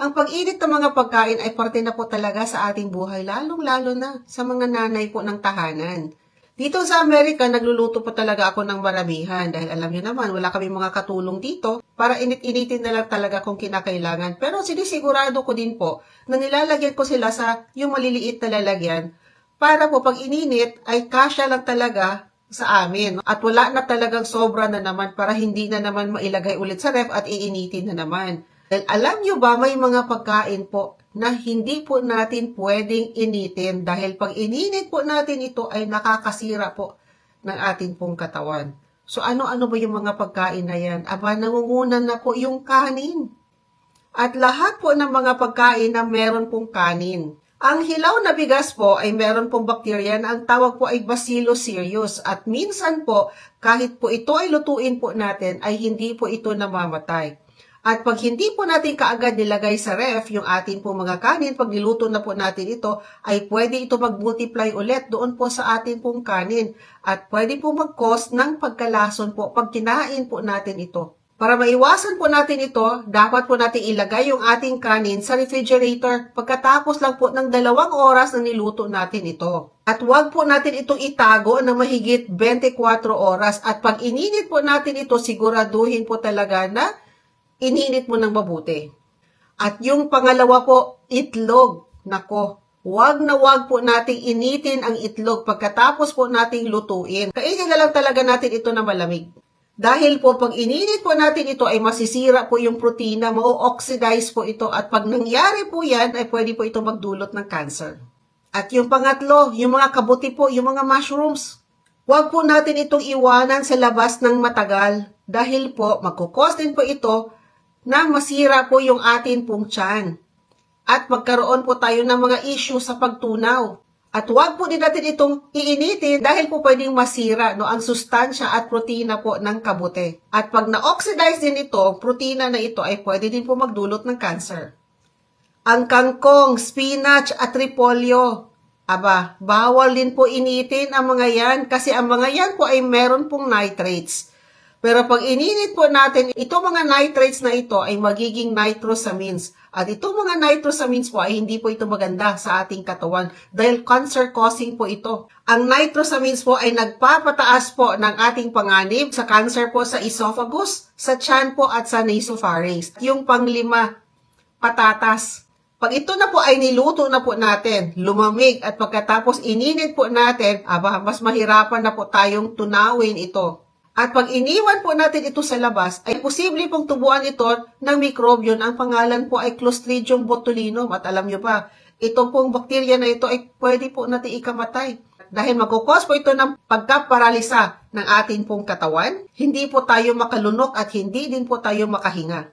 Ang pag-init ng mga pagkain ay parte na po talaga sa ating buhay, lalong-lalo na sa mga nanay po ng tahanan. Dito sa Amerika, nagluluto po talaga ako ng maramihan dahil alam niyo naman, wala kami mga katulong dito para init-initin na lang talaga kung kinakailangan. Pero sinisigurado ko din po na nilalagyan ko sila sa yung maliliit na lalagyan para po pag ininit ay kasya lang talaga sa amin. At wala na talagang sobra na naman para hindi na naman mailagay ulit sa ref at iinitin na naman. Dahil alam nyo ba, may mga pagkain po na hindi po natin pwedeng initin dahil pag ininit po natin ito ay nakakasira po ng ating pong katawan. So ano-ano ba yung mga pagkain na yan? Aba, nangungunan na po yung kanin. At lahat po ng mga pagkain na meron pong kanin. Ang hilaw na bigas po ay meron pong bakterya na ang tawag po ay Bacillus cereus at minsan po kahit po ito ay lutuin po natin ay hindi po ito namamatay. At pag hindi po natin kaagad nilagay sa ref yung ating po mga kanin, pag niluto na po natin ito, ay pwede ito mag-multiply ulit doon po sa ating pong kanin. At pwede po mag-cause ng pagkalason po pag kinain po natin ito. Para maiwasan po natin ito, dapat po natin ilagay yung ating kanin sa refrigerator pagkatapos lang po ng dalawang oras na niluto natin ito. At huwag po natin itong itago na mahigit 24 oras. At pag ininit po natin ito, siguraduhin po talaga na ininit mo ng mabuti. At yung pangalawa po, itlog. Nako, wag na wag po nating initin ang itlog pagkatapos po nating lutuin. Kainin na lang talaga natin ito na malamig. Dahil po pag ininit po natin ito ay masisira po yung protina, mau-oxidize po ito at pag nangyari po yan ay pwede po ito magdulot ng cancer. At yung pangatlo, yung mga kabuti po, yung mga mushrooms. Huwag po natin itong iwanan sa labas ng matagal dahil po magkukos din po ito na masira po yung atin pong tiyan. At magkaroon po tayo ng mga issue sa pagtunaw. At huwag po din natin itong iinitin dahil po pwedeng masira no, ang sustansya at protina po ng kabute. At pag na-oxidize din ito, protina na ito ay pwede din po magdulot ng cancer. Ang kangkong, spinach at repolyo. Aba, bawal din po initin ang mga yan kasi ang mga yan po ay meron pong nitrates. Pero pag ininit po natin, itong mga nitrates na ito ay magiging nitrosamines. At itong mga nitrosamines po ay hindi po ito maganda sa ating katawan dahil cancer-causing po ito. Ang nitrosamines po ay nagpapataas po ng ating panganib sa cancer po sa esophagus, sa tiyan po at sa nasopharynx. Yung panglima, patatas. Pag ito na po ay niluto na po natin, lumamig at pagkatapos ininit po natin, aba, mas mahirapan na po tayong tunawin ito. At pag iniwan po natin ito sa labas, ay posible pong tubuan ito ng mikrobyo na ang pangalan po ay Clostridium botulinum. At alam nyo pa, itong pong bakterya na ito ay pwede po natin ikamatay. Dahil magkukos po ito ng pagkaparalisa ng ating pong katawan, hindi po tayo makalunok at hindi din po tayo makahinga.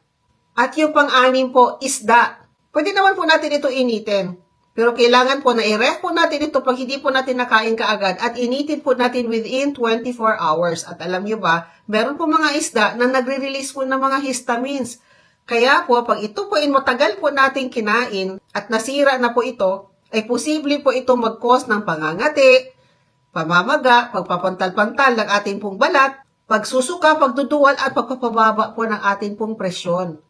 At yung pang-anim po, isda. Pwede naman po natin ito initin. Pero kailangan po na i-ref po natin ito pag hindi po natin nakain kaagad at initin po natin within 24 hours. At alam nyo ba, meron po mga isda na nagre-release po ng mga histamines. Kaya po, pag ito po ay matagal po natin kinain at nasira na po ito, ay posible po ito mag-cause ng pangangati, pamamaga, pagpapantal-pantal ng ating pong balat, pagsusuka, pagduduwal at pagpapababa po ng ating pong presyon.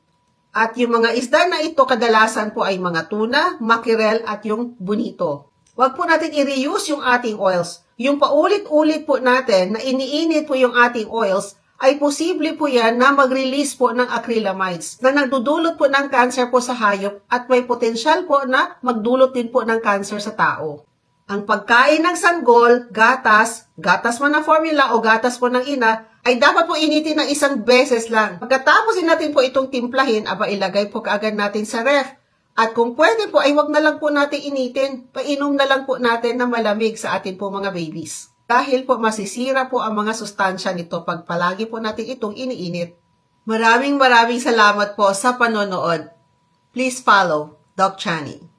At yung mga isda na ito kadalasan po ay mga tuna, mackerel at yung bonito. Huwag po natin i-reuse yung ating oils. Yung paulit-ulit po natin na iniinit po yung ating oils, ay posible po yan na mag-release po ng acrylamides na nagdudulot po ng cancer po sa hayop at may potensyal po na magdulot din po ng cancer sa tao. Ang pagkain ng sanggol, gatas, gatas man na formula o gatas po ng ina, ay dapat po initin ng isang beses lang. Pagkatapos natin po itong timplahin, aba ilagay po kaagad natin sa ref. At kung pwede po, ay wag na lang po natin initin. Painom na lang po natin na malamig sa atin po mga babies. Dahil po masisira po ang mga sustansya nito pag palagi po natin itong iniinit. Maraming maraming salamat po sa panonood. Please follow Doc Chani.